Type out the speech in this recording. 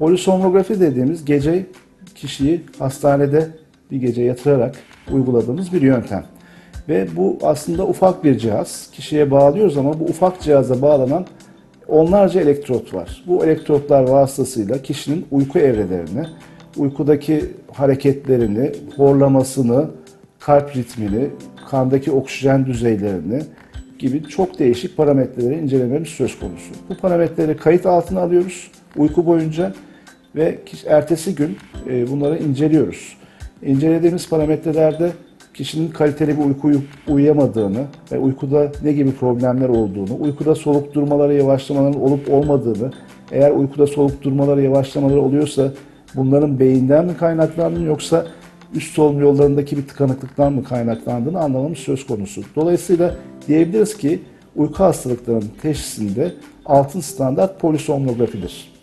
Polisomnografi dediğimiz gece kişiyi hastanede bir gece yatırarak uyguladığımız bir yöntem. Ve bu aslında ufak bir cihaz. Kişiye bağlıyoruz ama bu ufak cihaza bağlanan onlarca elektrot var. Bu elektrotlar vasıtasıyla kişinin uyku evrelerini, uykudaki hareketlerini, horlamasını, kalp ritmini, kandaki oksijen düzeylerini gibi çok değişik parametreleri incelememiz söz konusu. Bu parametreleri kayıt altına alıyoruz uyku boyunca ve ertesi gün e, bunları inceliyoruz. İncelediğimiz parametrelerde kişinin kaliteli bir uyku uyuyup uyuyamadığını ve uykuda ne gibi problemler olduğunu, uykuda soluk durmaları, yavaşlamaların olup olmadığını, eğer uykuda soluk durmaları, yavaşlamaları oluyorsa bunların beyinden mi kaynaklandığını yoksa üst solunum yollarındaki bir tıkanıklıktan mı kaynaklandığını anlamamız söz konusu. Dolayısıyla diyebiliriz ki uyku hastalıklarının teşhisinde altın standart polisomnografidir.